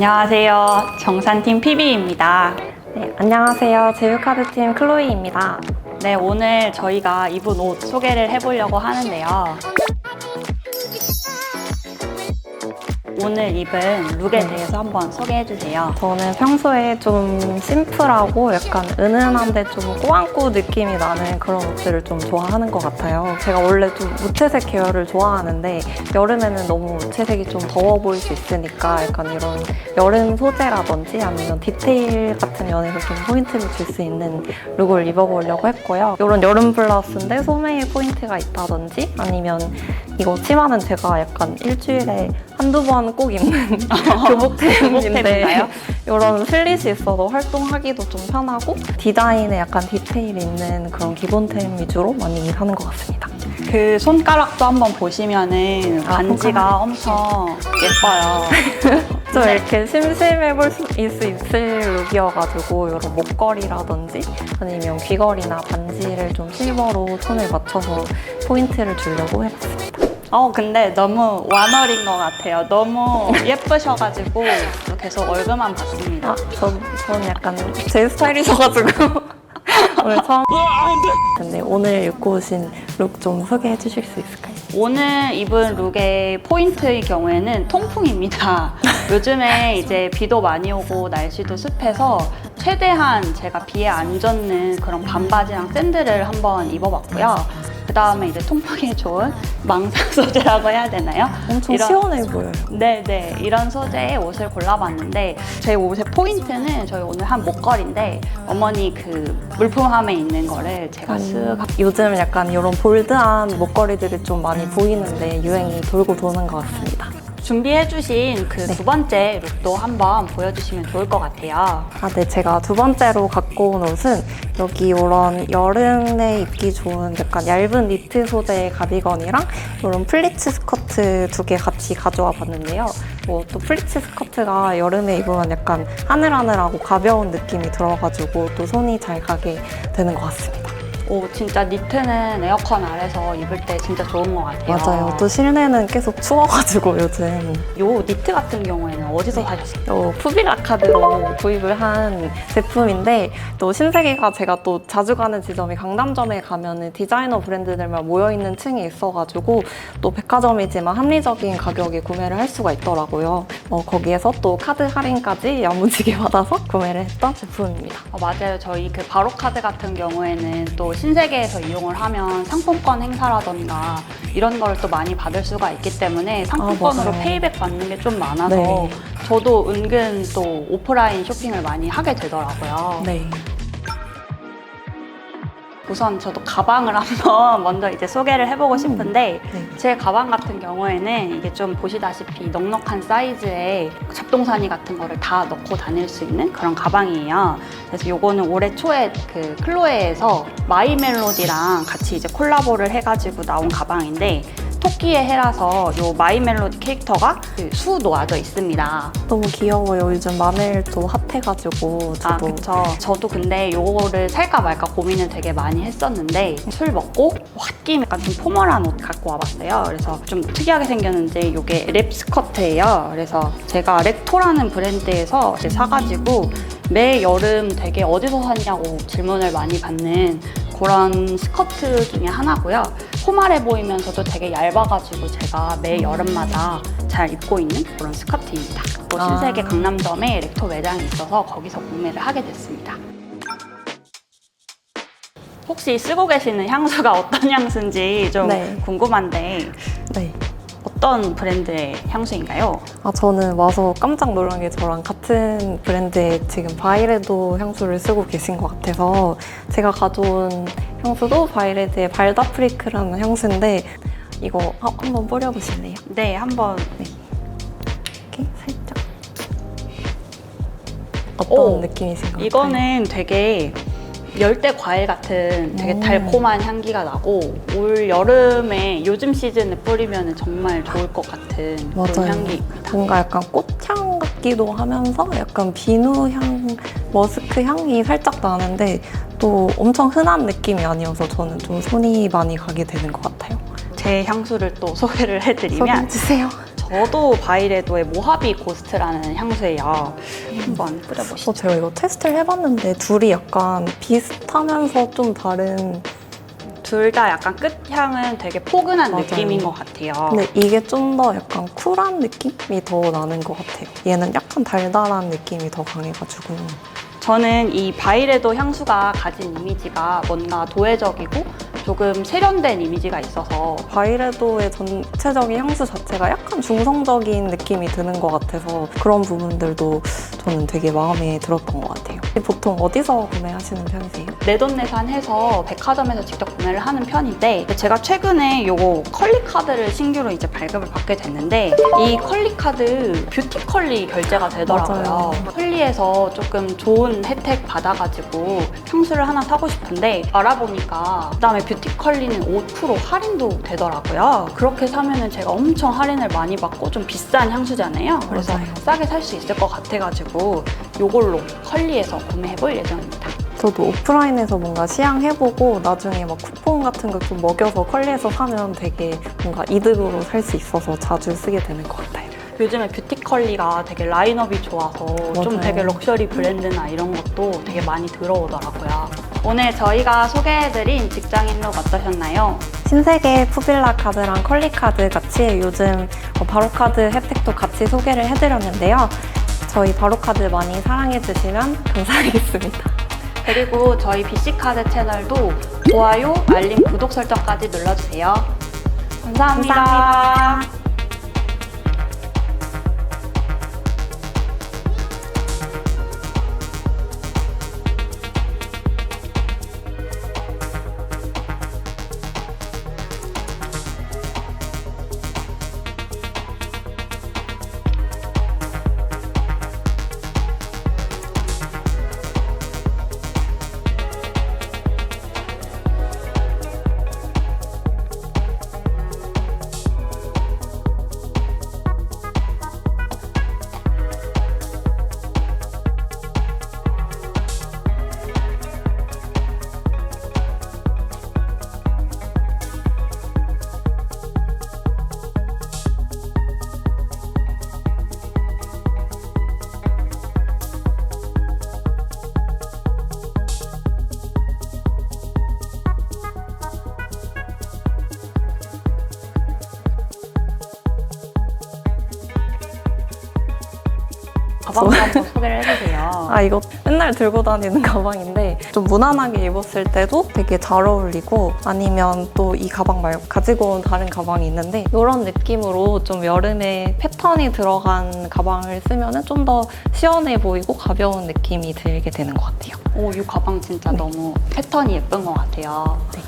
안녕하세요. 정산팀 PB입니다. 네, 안녕하세요. 제휴카드팀 클로이입니다. 네, 오늘 저희가 입은 옷 소개를 해보려고 하는데요. 오늘 입은 룩에 네. 대해서 한번 소개해 주세요. 저는 평소에 좀 심플하고 약간 은은한데 좀 꾸안꾸 느낌이 나는 그런 옷들을 좀 좋아하는 것 같아요. 제가 원래 좀 무채색 계열을 좋아하는데 여름에는 너무 무채색이 좀 더워 보일 수 있으니까 약간 이런 여름 소재라든지 아니면 디테일 같은 면에서 좀 포인트를 줄 수 있는 룩을 입어보려고 했고요. 이런 여름 블라우스인데 소매에 포인트가 있다든지 아니면 이거 치마는 제가 약간 일주일에 한두 번꼭 입는 교복템인데 교복템인가요? 이런 슬릿이 있어서 활동하기도 좀 편하고 디자인에 약간 디테일 있는 그런 기본템 위주로 많이 사는 것 같습니다. 그 손가락도 한번 보시면은 아, 반지가 엄청 예뻐요. 좀 네. 이렇게 심심해 볼수 있을 룩이어가지고 이런 목걸이라든지 아니면 귀걸이나 반지를 좀 실버로 톤을 맞춰서 포인트를 주려고 해봤습니다. 어, 근데 너무 완얼인 것 같아요. 너무 예쁘셔가지고 계속 얼굴만 봤습니다. 아, 전, 저는 약간 제 스타일이셔가지고 오늘 처음 근데 오늘 입고 오신 룩 좀 소개해 주실 수 있을까요? 오늘 입은 룩의 포인트의 경우에는 통풍입니다. 요즘에 이제 비도 많이 오고 날씨도 습해서 최대한 제가 비에 안 젖는 그런 반바지랑 샌들을 한번 입어봤고요. 그 다음에 이제 통풍에 좋은 망상 소재라고 해야 되나요? 엄청 이런- 시원해 보여요. 네네 이런 소재의 옷을 골라봤는데 제 옷의 포인트는 저희 오늘 한 목걸이인데 어머니 그 물품함에 있는 거를 제가 쓱 요즘 약간 이런 볼드한 목걸이들이 좀 많이 보이는데 유행이 돌고 도는 것 같습니다. 준비해 주신 그 네. 두 번째 룩도 한번 보여주시면 좋을 것 같아요. 아, 네. 제가 두 번째로 갖고 온 옷은 여기 이런 여름에 입기 좋은 약간 얇은 니트 소재의 가디건이랑 이런 플리츠 스커트 두 개 같이 가져와 봤는데요. 뭐 또 플리츠 스커트가 여름에 입으면 약간 하늘하늘하고 가벼운 느낌이 들어가지고 또 손이 잘 가게 되는 것 같습니다. 오 진짜 니트는 에어컨 아래서 입을 때 진짜 좋은 것 같아요. 맞아요. 또 실내는 계속 추워가지고 요즘 요 니트 같은 경우에는 어디서 사셨어요? 또 푸비라카드로 구입을 한 제품인데 또 신세계가 제가 또 자주 가는 지점이 강남점에 가면은 디자이너 브랜드들만 모여 있는 층이 있어가지고 또 백화점이지만 합리적인 가격에 구매를 할 수가 있더라고요. 어, 거기에서 또 카드 할인까지 야무지게 받아서 구매를 했던 제품입니다. 어, 맞아요. 저희 그 바로 카드 같은 경우에는 또 신세계에서 이용을 하면 상품권 행사라던가 이런 걸또 많이 받을 수가 있기 때문에 상품권으로 맞아요. 페이백 받는 게 좀 많아서 네. 저도 은근 또 오프라인 쇼핑을 많이 하게 되더라고요. 네. 우선 저도 가방을 한번 먼저 이제 소개를 해보고 싶은데 네. 제 가방 같은 경우에는 이게 좀 보시다시피 넉넉한 사이즈의 잡동사니 같은 거를 다 넣고 다닐 수 있는 그런 가방이에요. 그래서 요거는 올해 초에 그 클로에에서 마이 멜로디랑 같이 이제 콜라보를 해가지고 나온 가방인데 토끼의 해라서 요 마이 멜로디 캐릭터가 그수 놓아져 있습니다. 너무 귀여워요. 요즘 마멜도 핫해가지고 아, 저도 그쵸. 저도 근데 요거를 살까 말까 고민을 되게 많이 했었는데 술 먹고 홧김 약간 좀 포멀한 옷 갖고 와봤어요. 그래서 좀 특이하게 생겼는데 요게 랩 스커트예요. 그래서 제가 렉토라는 브랜드에서 사가지고 매 여름 되게 어디서 샀냐고 질문을 많이 받는 그런 스커트 중에 하나고요. 포멀해 보이면서도 되게 얇아가지고 제가 매 여름마다 잘 입고 있는 그런 스커트입니다. 또 아. 신세계 강남점에 렉토 매장이 있어서 거기서 구매를 하게 됐습니다. 혹시 쓰고 계시는 향수가 어떤 향수인지 좀 네. 궁금한데 네. 어떤 브랜드의 향수인가요? 아, 저는 와서 깜짝 놀란 게 저랑 같은 브랜드의 지금 바이레도 향수를 쓰고 계신 것 같아서 제가 가져온 향수도 바이레드의 발다프리크라는 향수인데 이거 아, 한번 뿌려보실래요? 네, 한번 이렇게 살짝 어떤 오, 느낌이신 것 같아요? 이거는 되게 열대 과일 같은 되게 오. 달콤한 향기가 나고 올 여름에 요즘 시즌에 뿌리면 정말 좋을 것 같은 그런 맞아요. 향기입니다. 뭔가 약간 꽃향 같기도 하면서 약간 비누 향, 머스크 향이 살짝 나는데 또 엄청 흔한 느낌이 아니어서 저는 좀 손이 많이 가게 되는 것 같아요. 제 향수를 또 소개를 해드리면 소개해주세요. 저도 바이레도의 모하비 고스트라는 향수예요. 한번 뿌려보시죠. 어, 제가 이거 테스트를 해봤는데 둘이 약간 비슷하면서 좀 다른 둘 다 약간 끝향은 되게 포근한 맞아요. 느낌인 것 같아요. 근데 이게 좀 더 약간 쿨한 느낌이 더 나는 것 같아요. 얘는 약간 달달한 느낌이 더 강해가지고 저는 이 바이레도 향수가 가진 이미지가 뭔가 도회적이고 조금 세련된 이미지가 있어서 바이레도의 전체적인 향수 자체가 약간 중성적인 느낌이 드는 것 같아서 그런 부분들도 저는 되게 마음에 들었던 것 같아요. 보통 어디서 구매하시는 편이세요? 내돈내산해서 백화점에서 직접 구매를 하는 편인데 제가 최근에 요거 컬리 카드를 신규로 이제 발급을 받게 됐는데 이 컬리 카드 뷰티 컬리 결제가 되더라고요. 맞아요. 컬리에서 조금 좋은 혜택 받아가지고 향수를 하나 사고 싶은데 알아보니까 그다음에 뷰티 컬리는 5% 할인도 되더라고요. 그렇게 사면은 제가 엄청 할인을 많이 받고 좀 비싼 향수잖아요. 그래서 맞아요. 싸게 살 수 있을 것 같아가지고 요걸로 컬리에서 구매해볼 예정입니다. 저도 오프라인에서 뭔가 시향해보고 나중에 막 쿠폰 같은 거 좀 먹여서 컬리에서 사면 되게 뭔가 이득으로 살 수 있어서 자주 쓰게 되는 것 같아요. 요즘에 뷰티 컬리가 되게 라인업이 좋아서 좀 맞아요. 되게 럭셔리 브랜드나 이런 것도 되게 많이 들어오더라고요. 오늘 저희가 소개해드린 직장인 룩 어떠셨나요? 신세계 푸빌라 카드랑 컬리 카드 같이 요즘 어, 바로 카드 혜택도 같이 소개를 해드렸는데요. 저희 바로 카드 많이 사랑해 주시면 감사하겠습니다. 그리고 저희 BC카드 채널도 좋아요, 알림, 구독 설정까지 눌러주세요. 감사합니다. 감사합니다. 가방 한번 소개를 해주세요. 아 이거 맨날 들고 다니는 가방인데 좀 무난하게 입었을 때도 되게 잘 어울리고 아니면 또 이 가방 말고 가지고 온 다른 가방이 있는데 이런 느낌으로 좀 여름에 패턴이 들어간 가방을 쓰면 좀 더 시원해 보이고 가벼운 느낌이 들게 되는 것 같아요. 오, 이 가방 진짜 너무 패턴이 예쁜 것 같아요. 네.